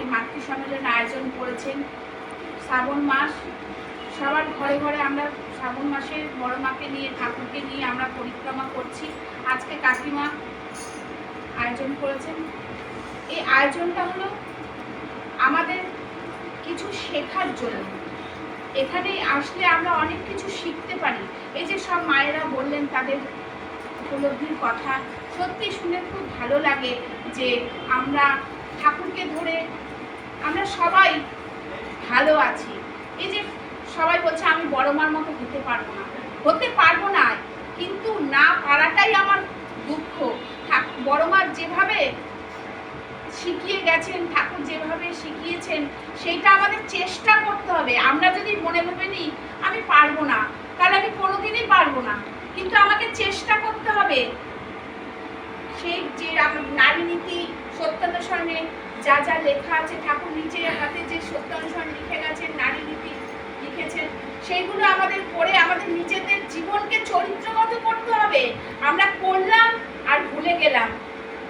এই মাতৃ সম্মেলন আয়োজন করেছেন। শ্রাবণ মাস, সবার ঘরে ঘরে আমরা শ্রাবণ মাসে বড় মাকে নিয়ে, ঠাকুরকে নিয়ে আমরা পরিক্রমা করছি। আজকে কাকিমা আয়োজন করেছেন। এই আয়োজনটা হলো আমাদের কিছু শেখার জন্য। এখানে আসলে আমরা অনেক কিছু শিখতে পারি। এই যে সব মায়েরা বললেন তাদের উপলব্ধির কথা, সত্যি শুনে খুব ভালো লাগে যে আমরা ঠাকুরকে ধরে আমরা সবাই ভালো আছি। এই যে সবাই বলছে, আমি বড় মার মতো হতে পারব না। হতে পারব না, কিন্তু না পারাটাই আমার দুঃখ। বড় মার যেভাবে শিখিয়ে গেছেন, ঠাকুর যেভাবে শিখিয়েছেন, সেইটা আমাদের চেষ্টা করতে হবে। আমরা যদি মনে ভেবে নিই, আমি পারব না, তাহলে আমি কোনোদিনই পারব না। কিন্তু আমাকে চেষ্টা করতে হবে। সেই যে, নারী নীতি সত্যানুসরণে যা যা লেখা আছে, ঠাকুর নিজের হাতে যে সত্যানুসরণ লিখে গেছেন, নারী নীতি লিখেছেন, সেইগুলো আমাদের পড়ে আমাদের নিজেদের জীবনকে চরিত্রগত করতে হবে। আমরা করলাম আর ভুলে গেলাম,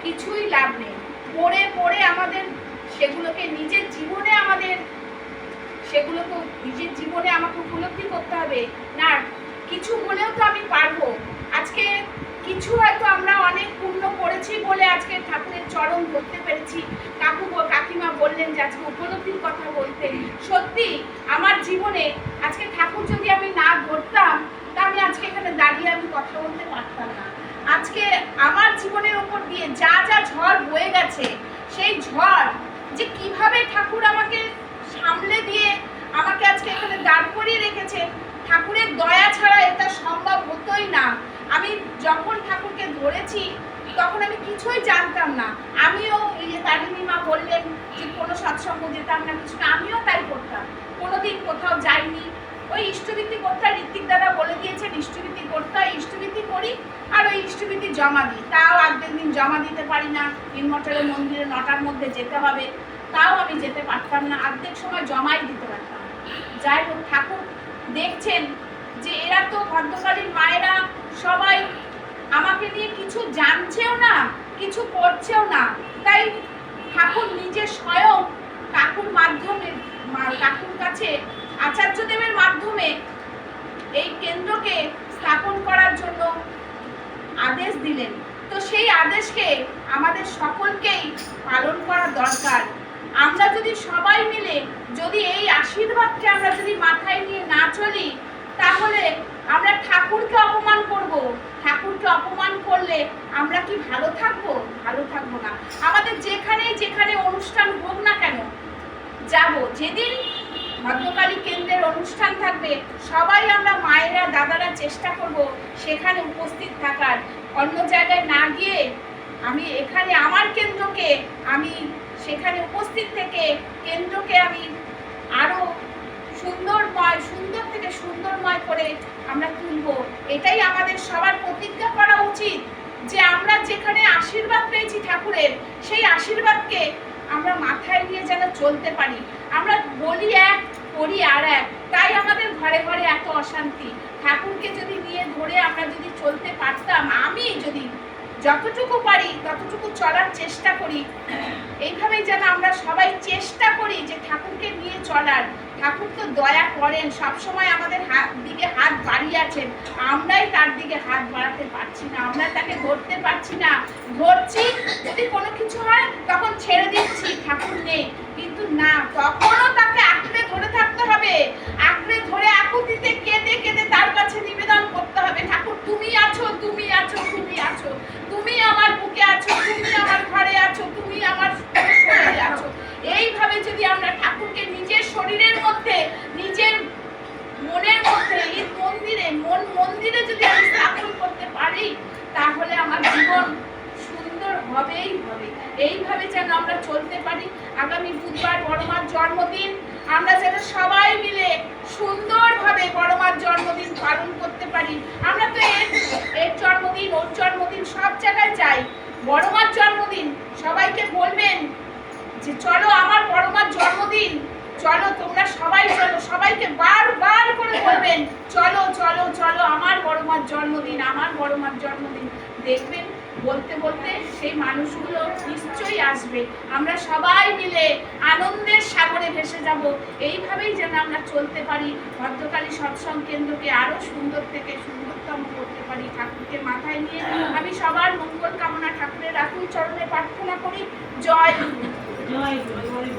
কিছুই লাভ নেই। পড়ে পড়ে আমাদের সেগুলোকে নিজের জীবনে আমাদের সেগুলোকে নিজের জীবনে আমাকে উপলব্ধি করতে হবে। না, কিছু হলেও তো আমি পারব। আজকে কিছু হয়তো আমরা অনেক পূর্ণ করেছি বলে আজকে ঠাকুরের চরণ ধরতে পেরেছি। কাকু কাকিমা বললেন যে আজকে উপলব্ধির কথা বলতে। সত্যি, আমার জীবনে আজকে ঠাকুর যদি আমি না ধরতাম তা আমি আজকে এখানে দাঁড়িয়ে আমি কথা বলতে পারতাম না। আজকে আমার জীবনের ওপর দিয়ে যা যা ঝড় বয়ে গেছে, সেই ঝড় যে কীভাবে ঠাকুর আমাকে সামলে দিয়ে আমাকে আজকে এখানে দাঁড় করিয়ে রেখেছে ঠাকুরের দয়া ছাড়া এটা সম্ভব হতোই না আমি যখন ঠাকুরকে ধরেছি তখন আমি কিছুই জানতাম না। আমিও এই যে তারিণী মা বললেন যে কোনো সৎসঙ্গ যেতাম না, কিছু না, আমিও তাই করতাম। কোনোদিন কোথাও যাইনি। ওই ইষ্টভীতি করতে ঋত্বিক দাদা বলে দিয়েছেন ইষ্টভীতি করতে হয় ইষ্টভীতি করি আর ওই ইষ্টভীতি জমা দিই। তাও আর্ধেক দিন জমা দিতে পারি না। ইনমঠের মন্দিরে নটার মধ্যে যেতে হবে। তাও আমি যেতে পারতাম না। অর্ধেক সময় জমাই দিতে পারতাম। যাই হোক, ঠাকুর দেখছেন যে এরা তো ভদ্রকালীর মায়েরা সবাই আমাকে নিয়ে কিছু জানছেও না। কিছু করছেও না। তাই ঠাকুর নিজে স্বয়ং কাকুর মাধ্যমে কাকুর কাছে আচার্যদেবের মাধ্যমে এই কেন্দ্রকে স্থাপন করার জন্য আদেশ দিলেন। তো সেই আদেশকে আমাদের সকলকেই পালন করা দরকার। আমরা যদি সবাই মিলে যদি এই আশীর্বাদকে আমরা যদি মাথায় নিয়ে না চলি তাহলে আমরা ঠাকুরকে অপমান করব। ঠাকুরকে অপমান করলে আমরা কি ভালো থাকব? ভালো থাকব না। আমাদের যেখানে যেখানে অনুষ্ঠান হোক না কেন, যাব। যেদিন ভদ্রকালী কেন্দ্রের অনুষ্ঠান থাকবে, সবাই আমরা মায়েরা, দাদারা চেষ্টা করব সেখানে উপস্থিত থাকার। অন্য জায়গায় না গিয়ে আমি এখানে আমার কেন্দ্রকে আমি সেখানে উপস্থিত থেকে কেন্দ্রকে আমি আরও সুন্দরময় সুন্দর থেকে সুন্দরময় করে আমরা তুলব। এটাই আমাদের সবার প্রতিজ্ঞা করা উচিত যে আমরা যেখানে আশীর্বাদ পেয়েছি ঠাকুরের, সেই আশীর্বাদকে আমরা মাথায় নিয়ে যেন চলতে পারি। আমরা বলি এক, করি আর এক। তাই আমাদের ঘরে ঘরে এত অশান্তি। ঠাকুরকে যদি নিয়ে ধরে আমরা যদি চলতে পারতাম, আমি যদি যতটুকু পারি, ততটুকু চলার চেষ্টা করি, এইভাবেই যেন আমরা সবাই চেষ্টা করি যে ঠাকুরকে নিয়ে চলার। ঠাকুর দয়া করেন, সবসময় আমাদের হাত দিকে হাত বাড়িয়ে আছেন। আমরাই তার দিকে হাত বাড়াতে পারছি না, আমরা তাকে ধরতে পারছি না। ধরছি, যদি কোনো কিছু হয়, তখন ছেড়ে দিচ্ছি, ঠাকুর নেই। কিন্তু না তখনও তাকে আঁকড়ে ধরে থাকতে হবে। আঁকড়ে ধরে আকুতিতে কেঁদে কেঁদে তার কাছে নিবেদন করতে হবে ঠাকুর তুমি আছো তুমি আছো তুমি আছো তুমি আমার বুকে আছো তুমি আমার ঘরে আছো তুমি আমার শরীরে আছো এইভাবে যদি আমরা ঠাকুরকে নিজের শরীরের মধ্যে নিজের মনের মধ্যে এই মন্দিরে যদি আমি স্থাপন করতে পারি, তাহলে আমার জীবন সুন্দর হবেই হবে। এইভাবে যেন আমরা চলতে পারি। আগামী বুধবার বড়মার জন্মদিন। আমরা যেন সবাই মিলে সুন্দরভাবে বড়মার জন্মদিন পালন করতে পারি। আমরা তো এর এর জন্মদিন, ওর জন্মদিন সব জায়গায় যাই। বড়মার জন্মদিন, সবাইকে বলবেন যে, চলো আমার বড়মার জন্মদিন। চলো তোমরা সবাই চলো। সবাইকে বারবার করে বলবেন, চলো চলো চলো, আমার বড়মার জন্মদিন, আমার বড়মার জন্মদিন। দেখবেন, বলতে বলতে সেই মানুষগুলো নিশ্চয়ই আসবে। আমরা সবাই মিলে আনন্দের সাগরে ভেসে যাব। এইভাবেই যেন আমরা চলতে পারি, ভদ্রকালী সৎসঙ্গ কেন্দ্রকে আরও সুন্দর থেকে সুন্দরতম করতে পারি ঠাকুরকে মাথায় নিয়ে। আমি সবার মঙ্গল কামনা ঠাকুরের রাখুন চরণে প্রার্থনা করি। জয় জয়।